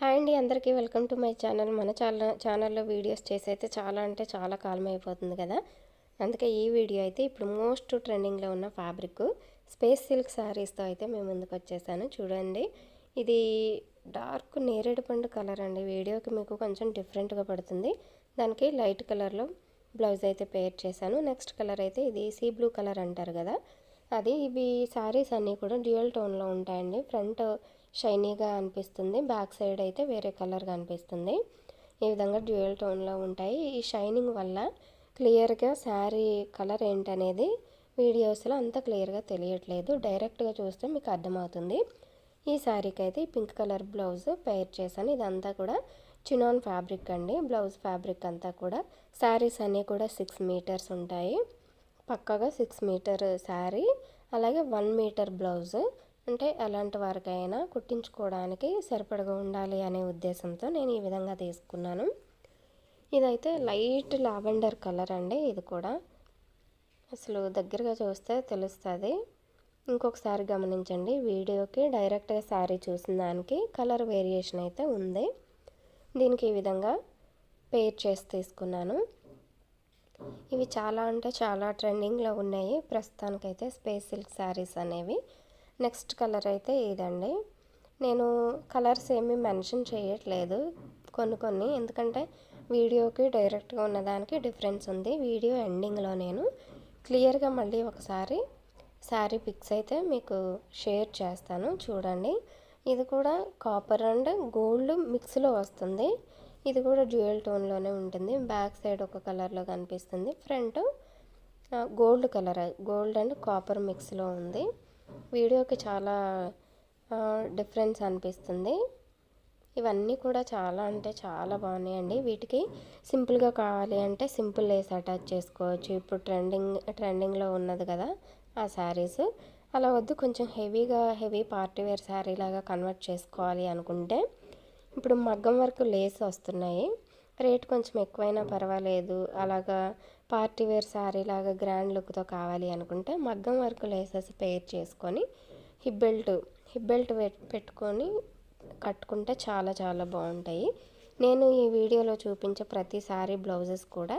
Hi అండి అందరికీ welcome to my channel. మన ఛానల్ ఛానల్లో వీడియోస్ చేసి అయితే చాలా అంటే చాలా కాలం అయిపోతుంది కదా. అందుకే ఈ వీడియో అయితే ఇప్పుడు మోస్ట్ ట్రెండింగ్లో ఉన్న ఫ్యాబ్రిక్. స్పేస్ సిల్క్ శారీస్తో అయితే మేము ముందుకు వచ్చేసాను. చూడండి. ఇది డార్క్ నేరేడు పండు కలర్ అండి. వీడియోకి మీకు కొంచెం డిఫరెంట్గా పడుతుంది. దానికి లైట్ కలర్లో బ్లౌజ్ అయితే పేర్ చేశాను. నెక్స్ట్ కలర్ అయితే ఇది సీ బ్లూ కలర్ అంటారు కదా. అది ఇవి శారీస్ అన్నీ కూడా డ్యూయల్ టోన్లో ఉంటాయండి. ఫ్రంట్ షైనీగా అనిపిస్తుంది. బ్యాక్ సైడ్ అయితే వేరే కలర్గా అనిపిస్తుంది. ఈ విధంగా డ్యూయల్ టోన్లో ఉంటాయి. ఈ షైనింగ్ వల్ల క్లియర్గా శారీ కలర్ ఏంటనేది వీడియోస్లో అంత క్లియర్గా తెలియట్లేదు. డైరెక్ట్గా చూస్తే మీకు అర్థమవుతుంది. ఈ శారీకి అయితే పింక్ కలర్ బ్లౌజ్ పేర్ చేశాను. ఇదంతా కూడా చినాన్ ఫ్యాబ్రిక్ అండి. బ్లౌజ్ ఫ్యాబ్రిక్ అంతా కూడా శారీస్ అన్నీ కూడా సిక్స్ మీటర్స్ ఉంటాయి. పక్కగా సిక్స్ మీటర్ శారీ అలాగే వన్ మీటర్ బ్లౌజ్ అంటే ఎలాంటి వారికైనా కుట్టించుకోవడానికి సరిపడగా ఉండాలి అనే ఉద్దేశంతో నేను ఈ విధంగా తీసుకున్నాను. ఇదైతే లైట్ లావెండర్ కలర్ అండి ఇది కూడా. అసలు దగ్గరగా చూస్తే తెలుస్తుంది. ఇంకొకసారి గమనించండి వీడియోకి డైరెక్ట్గా శారీ చూసిన దానికి కలర్ వేరియేషన్ అయితే ఉంది. దీనికి ఈ విధంగా పేర్ చేసి తీసుకున్నాను. ఇవి చాలా అంటే చాలా ట్రెండింగ్లో ఉన్నాయి. ప్రస్తుతానికైతే స్పేస్ సిల్క్ శారీస్ అనేవి. నెక్స్ట్ కలర్ అయితే ఇదండి. నేను కలర్స్ ఏమీ మెన్షన్ చేయట్లేదు కొన్ని కొన్ని. ఎందుకంటే వీడియోకి డైరెక్ట్గా ఉన్నదానికి డిఫరెన్స్ ఉంది. వీడియో ఎండింగ్లో నేను క్లియర్గా మళ్ళీ ఒకసారి శారీ పిక్స్ అయితే మీకు షేర్ చేస్తాను. చూడండి. ఇది కూడా కాపర్ అండ్ గోల్డ్ మిక్స్లో వస్తుంది. ఇది కూడా డ్యూయల్ టోన్లోనే ఉంటుంది. బ్యాక్ సైడ్ ఒక కలర్లో కనిపిస్తుంది. Front gold colour gold and copper మిక్స్లో ఉంది. వీడియోకి చాలా డిఫరెన్స్ అనిపిస్తుంది. ఇవన్నీ కూడా చాలా అంటే చాలా బాగున్నాయండి. వీటికి సింపుల్గా కావాలి అంటే సింపుల్ లేస్ అటాచ్ చేసుకోవచ్చు. ఇప్పుడు ట్రెండింగ్ ట్రెండింగ్లో ఉన్నది కదా ఆ శారీస్. అలా వద్దు కొంచెం హెవీగా హెవీ పార్టీ వేర్ శారీ లాగా కన్వర్ట్ చేసుకోవాలి అనుకుంటే ఇప్పుడు మగ్గం వరకు లేస్ వస్తున్నాయి. రేట్ కొంచెం ఎక్కువైనా పర్వాలేదు. అలాగా పార్టీ వేర్ శారీ లాగా గ్రాండ్ లుక్తో కావాలి అనుకుంటే మగ్గం వరకు లేసెస్ పేర్ చేసుకొని హిప్ బెల్ట్ హిప్ బెల్ట్ పెట్టుకొని కట్టుకుంటే చాలా చాలా బాగుంటాయి. నేను ఈ వీడియోలో చూపించే ప్రతి శారీ బ్లౌజెస్ కూడా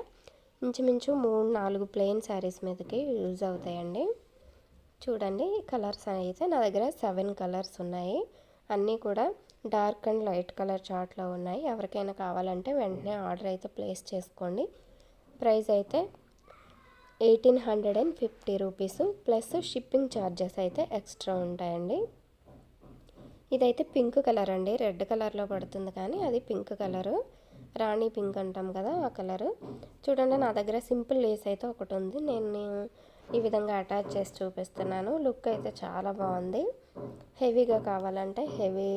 ఇంచుమించు మూడు నాలుగు ప్లెయిన్ శారీస్ మీదకి యూజ్ అవుతాయండి. చూడండి కలర్స్ అయితే నా దగ్గర సెవెన్ కలర్స్ ఉన్నాయి. అన్నీ కూడా డార్క్ అండ్ లైట్ కలర్ చార్ట్లో ఉన్నాయి. ఎవరికైనా కావాలంటే వెంటనే ఆర్డర్ అయితే ప్లేస్ చేసుకోండి. ప్రైస్ అయితే eighteen hundred and fifty rupees plus shipping charges అయితే ఎక్స్ట్రా ఉంటాయండి. ఇదైతే పింక్ కలర్ అండి. రెడ్ కలర్లో పడుతుంది కానీ అది పింక్ కలరు. రాణి పింక్ అంటాం కదా ఆ కలరు. చూడండి నా దగ్గర సింపుల్ లేస్ అయితే ఒకటి ఉంది. నేను ఈ విధంగా అటాచ్ చేసి చూపిస్తున్నాను. లుక్ అయితే చాలా బాగుంది. హెవీగా కావాలంటే హెవీ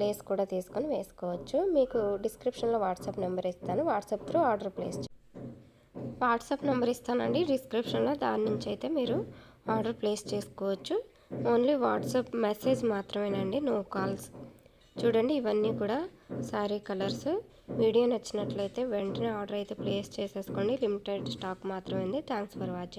లేస్ కూడా తీసుకొని వేసుకోవచ్చు. మీకు డిస్క్రిప్షన్లో వాట్సాప్ నెంబర్ ఇస్తాను. WhatsApp through order place WhatsApp number ఇస్తానండి. డిస్క్రిప్షన్లో దాని నుంచి అయితే మీరు ఆర్డర్ ప్లేస్ చేసుకోవచ్చు. ఓన్లీ వాట్సాప్ మెసేజ్ మాత్రమేనండి. No calls. చూడండి ఇవన్నీ కూడా సారీ కలర్స్. వీడియో నచ్చినట్లయితే వెంటనే ఆర్డర్ అయితే ప్లేస్ చేసేసుకోండి. లిమిటెడ్ స్టాక్ మాత్రమే ఉంది. Thanks for watching.